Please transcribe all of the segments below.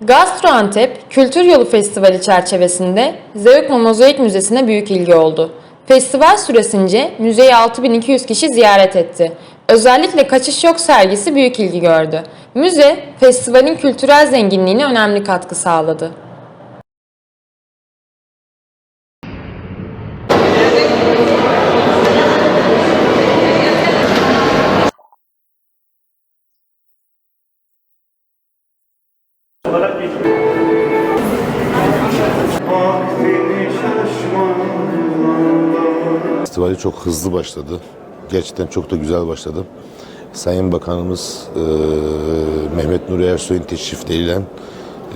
Gastroantep Kültür Yolu Festivali çerçevesinde Zeugma Mozaik Müzesi'ne büyük ilgi oldu. Festival süresince müzeyi 6200 kişi ziyaret etti. Özellikle Kaçış Yok sergisi büyük ilgi gördü. Müze, festivalin kültürel zenginliğine önemli katkı sağladı. Olarak geçiyor. Festivali çok hızlı başladı. Gerçekten çok da güzel başladı. Sayın Bakanımız e, Mehmet Nuri Ersoy'un teşrifleriyle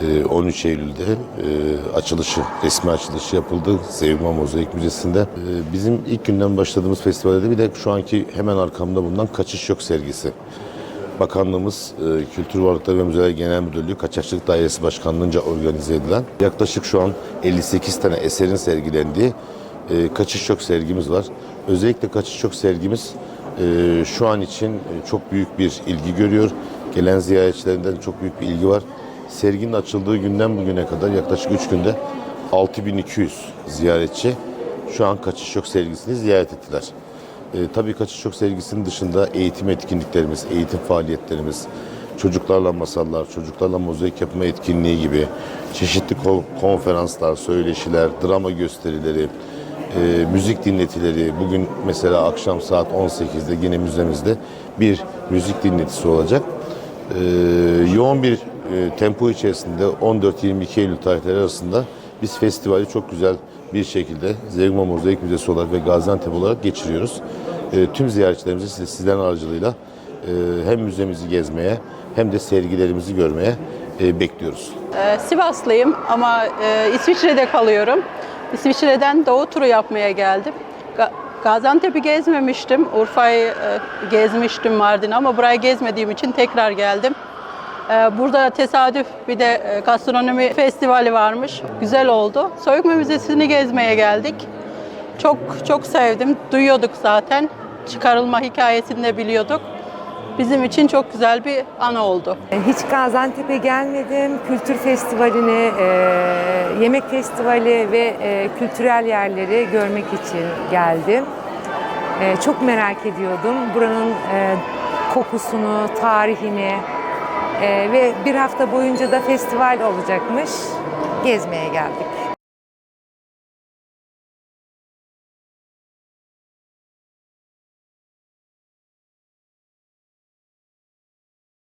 e, 13 Eylül'de e, açılışı, resmi açılışı yapıldı Sevma Mozaik Müzesi'nde. E, bizim ilk günden başladığımız festivalde bir de şu anki hemen arkamda bulunan Kaçış Yok sergisi. Bakanlığımız e, Kültür Varlıkları ve Müzeler Genel Müdürlüğü Kaçakçılık Dairesi Başkanlığı'nca organize edilen yaklaşık şu an 58 tane eserin sergilendiği e, Kaçış Yok sergimiz var. Özellikle Kaçış Yok sergimiz e, şu an için çok büyük bir ilgi görüyor. Gelen ziyaretçilerinden çok büyük bir ilgi var. Serginin açıldığı günden bugüne kadar yaklaşık 3 günde 6200 ziyaretçi şu an Kaçış Yok sergisini ziyaret ettiler. E, tabii kaçış yok sergisinin dışında eğitim etkinliklerimiz, eğitim faaliyetlerimiz, çocuklarla masallar, çocuklarla mozaik yapma etkinliği gibi çeşitli ko- konferanslar, söyleşiler, drama gösterileri, e, müzik dinletileri. Bugün mesela akşam saat 18'de yine müzemizde bir müzik dinletisi olacak. E, yoğun bir e, tempo içerisinde 14-22 Eylül tarihleri arasında biz festivali çok güzel bir şekilde Zegma Mozaik Müzesi olarak ve Gaziantep olarak geçiriyoruz. E, tüm ziyaretçilerimizi siz- sizlerin aracılığıyla e, hem müzemizi gezmeye hem de sergilerimizi görmeye e, bekliyoruz. Ee, Sivaslıyım ama e, İsviçre'de kalıyorum. İsviçre'den doğu turu yapmaya geldim. Ga- Gaziantep'i gezmemiştim. Urfa'yı e, gezmiştim Mardin ama burayı gezmediğim için tekrar geldim. Ee, Burada tesadüf bir de e, gastronomi festivali varmış. Güzel oldu. Soyukma Müzesi'ni gezmeye geldik. Çok çok sevdim. Duyuyorduk zaten. Çıkarılma hikayesini de biliyorduk. Bizim için çok güzel bir anı oldu. Hiç Gaziantep'e gelmedim. Kültür festivalini, e, yemek festivali ve e, kültürel yerleri görmek için geldim. Çok merak ediyordum buranın kokusunu, tarihini e, ve bir hafta boyunca da festival olacakmış. Gezmeye geldik.